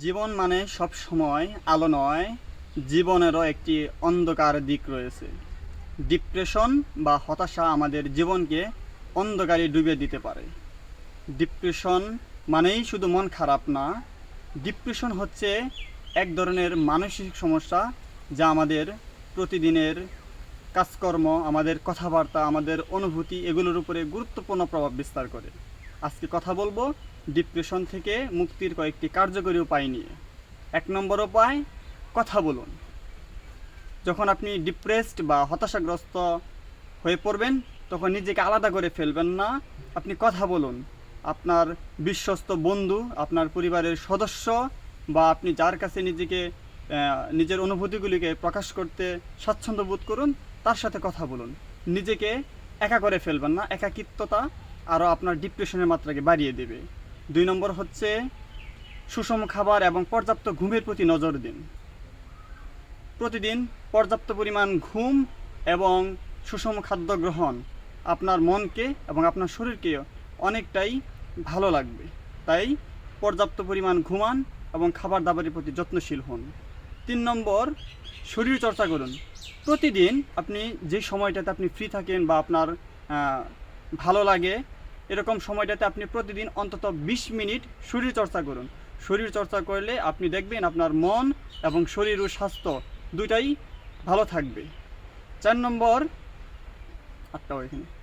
জীবন মানে সব সময় আলো নয়, জীবনেরও একটি অন্ধকার দিক রয়েছে। ডিপ্রেশন বা হতাশা আমাদের জীবনকে অন্ধকারে ডুবিয়ে দিতে পারে। ডিপ্রেশন মানেই শুধু মন খারাপ না, ডিপ্রেশন হচ্ছে এক ধরনের মানসিক সমস্যা যা আমাদের প্রতিদিনের কাজকর্ম, আমাদের কথাবার্তা, আমাদের অনুভূতি এগুলোর উপরে গুরুত্বপূর্ণ প্রভাব বিস্তার করে। আজকে কথা বলব ডিপ্রেশন থেকে মুক্তির কয়েকটি কার্যকরী উপায় নিয়ে। এক নম্বর উপায়, কথা বলুন। যখন আপনি ডিপ্রেসড বা হতাশাগ্রস্ত হয়ে পড়বেন, তখন নিজেকে আলাদা করে ফেলবেন না। আপনি কথা বলুন। আপনার বিশ্বস্ত বন্ধু, আপনার পরিবারের সদস্য বা আপনি যার কাছে নিজেকে নিজের অনুভূতিগুলিকে প্রকাশ করতে স্বাচ্ছন্দ্য বোধ করুন, তার সাথে কথা বলুন। নিজেকে একা করে ফেলবেন না, একাকিত্বতা আরও আপনার ডিপ্রেশনের মাত্রাকে বাড়িয়ে দেবে। দুই নম্বর হচ্ছে, সুষম খাবার এবং পর্যাপ্ত ঘুমের প্রতি নজর দিন। প্রতিদিন পর্যাপ্ত পরিমাণ ঘুম এবং সুষম খাদ্য গ্রহণ আপনার মনকে এবং আপনার শরীরকে অনেকটাই ভালো লাগবে। তাই পর্যাপ্ত পরিমাণ ঘুমান এবং খাবার দাবারের প্রতি যত্নশীল হন। তিন নম্বর শরীর চর্চা করুন। প্রতিদিন আপনি যে সময়টাতে আপনি ফ্রি থাকেন বা আপনার ভালো লাগে। এরকম সময়টাতে আপনি প্রতিদিন অন্তত বিশ মিনিট শরীর চর্চা করুন। শরীর চর্চা করলে আপনি দেখবেন আপনার মন এবং শরীর ও স্বাস্থ্য দুইটাই ভালো থাকবে। চার নম্বর, আটটা এখানে।